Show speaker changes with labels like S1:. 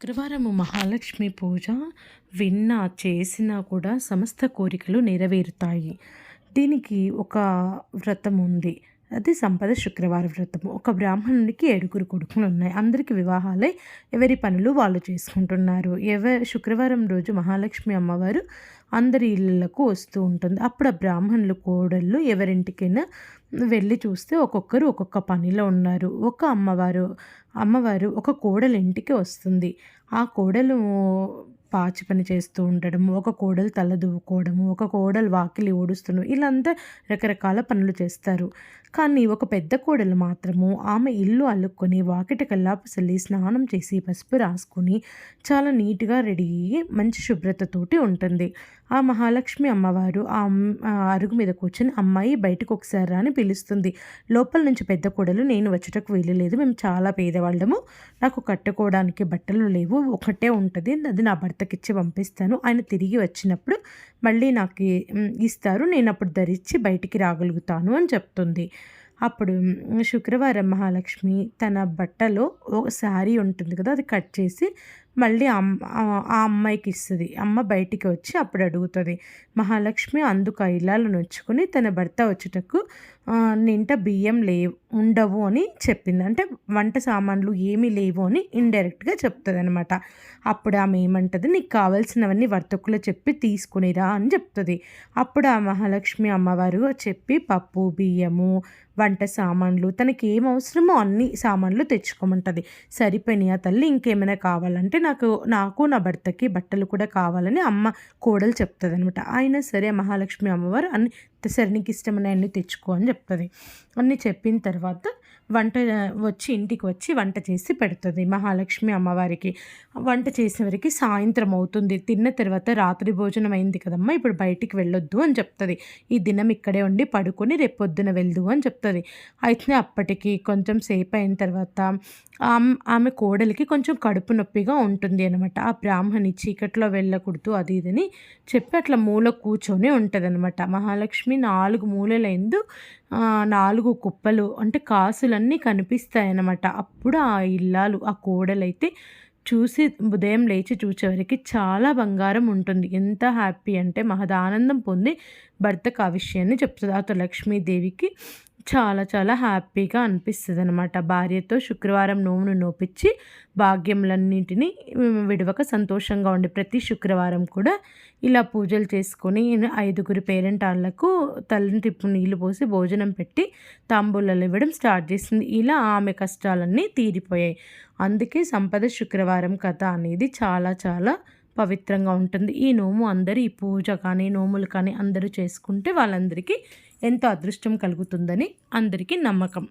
S1: శుక్రవారము మహాలక్ష్మి పూజ విన్నా చేసినా కూడా సమస్త కోరికలు నెరవేరుతాయి. దీనికి ఒక వ్రతం ఉంది. అది సంపద శుక్రవార వ్రతము. ఒక బ్రాహ్మణునికి ఏడుగురు కొడుకులు ఉన్నాయి. అందరికీ వివాహాలై ఎవరి పనులు వాళ్ళు చేసుకుంటున్నారు. ఎవ శుక్రవారం రోజు మహాలక్ష్మి అమ్మవారు అందరి ఇళ్ళకు వస్తూ ఉంటుంది. అప్పుడు ఆ బ్రాహ్మణులు కోడళ్ళు ఎవరింటికైనా వెళ్ళి చూస్తే ఒక్కొక్కరు ఒక్కొక్క పనిలో ఉన్నారు. ఒక అమ్మవారు అమ్మవారు ఒక కోడలింటికి వస్తుంది. ఆ కోడలు పాచి పని చేస్తూ ఉండడం ఒక కోడలు తల దువ్వుకోవడము ఒక కోడలు వాకిలి ఊడుస్తున్నాం ఇలాంతా రకరకాల పనులు చేస్తారు. కానీ ఒక పెద్ద కోడలు మాత్రము ఆమె ఇల్లు అల్లుకొని వాకిట కల్లాపసల్లి స్నానం చేసి పసుపు రాసుకొని చాలా నీట్గా రెడీ అయ్యి మంచి శుభ్రతతోటి ఉంటుంది. ఆ మహాలక్ష్మి అమ్మవారు ఆ అరుగు మీద కూర్చొని అమ్మాయి బయటకు ఒకసారి అని పిలుస్తుంది. లోపల నుంచి పెద్ద కోడలు నేను వచ్చటకు వెళ్ళలేదు మేము చాలా పేదవాళ్ళము నాకు కట్టుకోవడానికి బట్టలు లేవు ఒకటే ఉంటుంది అది నా భర్త ఇచ్చి పంపిస్తాను. ఆయన తిరిగి వచ్చినప్పుడు మళ్ళీ నాకు ఇస్తారు. నేను అప్పుడు ధరించి బయటికి రాగలుగుతాను అని చెప్తుంది. అప్పుడు శుక్రవారం మహాలక్ష్మి తన బట్టలో ఒక శారీ ఉంటుంది కదా అది కట్ చేసి మళ్ళీ ఆ అమ్మాయికి ఇస్తుంది. అమ్మ బయటికి వచ్చి అప్పుడు అడుగుతుంది మహాలక్ష్మి అందుకు ఇల్లాలు నొచ్చుకొని తన భర్త వచ్చేటకు నింట బియ్యం లేవు ఉండవు అని చెప్పింది. అంటే వంట సామాన్లు ఏమీ లేవు అని ఇండైరెక్ట్గా చెప్తుంది అనమాట అప్పుడు ఆమె ఏమంటుంది నీకు కావాల్సినవన్నీ వర్తకులు చెప్పి తీసుకునిరా అని చెప్తుంది. అప్పుడు ఆ మహాలక్ష్మి అమ్మవారు చెప్పి పప్పు బియ్యము వంట సామాన్లు తనకి ఏం అవసరమో అన్ని సామాన్లు తెచ్చుకోమంటుంది. సరిపోయినాయి ఆ తల్లి ఇంకేమైనా కావాలంటే నాకు నాకు నా భర్తకి బట్టలు కూడా కావాలని అమ్మ కోడలు చెప్తుంది అనమాట అయినా సరే మహాలక్ష్మి అమ్మవారు అన్ని సరే నీకు ఇష్టమైన అన్ని తెచ్చుకో అని చెప్తుంది. అన్నీ చెప్పిన తర్వాత వంట వచ్చి ఇంటికి వచ్చి వంట చేసి పెడుతుంది మహాలక్ష్మి అమ్మవారికి. వంట చేసేవరికి సాయంత్రం అవుతుంది. తిన్న తర్వాత రాత్రి భోజనం అయింది కదమ్మా ఇప్పుడు బయటికి వెళ్ళొద్దు అని చెప్తుంది. ఈ దినం ఇక్కడే ఉండి పడుకొని రేపొద్దున వెళ్దు అని చెప్తుంది. అయితే అప్పటికి కొంచెం సేపు అయిన తర్వాత ఆమె కోడలికి కొంచెం కడుపు నొప్పిగా ఉంటుంది అనమాట ఆ బ్రాహ్మణి చీకట్లో వెళ్ళకూడదు అది ఇదని చెప్పి అట్లా మూల కూర్చొని ఉంటుంది అనమాట మహాలక్ష్మి నాలుగు మూలలైందు నాలుగు కుప్పలు అంటే కాసులన్నీ కనిపిస్తాయన్నమాట. అప్పుడు ఆ ఇల్లాలు ఆ కోడలైతే చూసి ఉదయం లేచి చూసేవరికి చాలా బంగారం ఉంటుంది. ఎంత హ్యాపీ అంటే మహదానందం పొంది భర్తకు ఆ విషయాన్ని చెప్తుంది. అతను లక్ష్మీదేవికి చాలా చాలా హ్యాపీగా అనిపిస్తుంది అనమాట భార్యతో శుక్రవారం నోమును నోపించి భాగ్యములన్నింటినీ విడవక సంతోషంగా ఉండి ప్రతి శుక్రవారం కూడా ఇలా పూజలు చేసుకొని ఐదుగురు పేరెంట్ వాళ్ళకు తల్లిని తిప్పు నీళ్ళు పోసి భోజనం పెట్టి తాంబూలాలు ఇవ్వడం స్టార్ట్ చేసింది. ఇలా ఆమె కష్టాలన్నీ తీరిపోయాయి. అందుకే సంపద శుక్రవారం కథ అనేది చాలా చాలా పవిత్రంగా ఉంటుంది. ఈ నోము అందరూ ఈ పూజ కానీ నోములు కానీ అందరూ చేసుకుంటే వాళ్ళందరికీ ఎంతో అదృష్టం కలుగుతుందని అందరికీ నమ్మకం.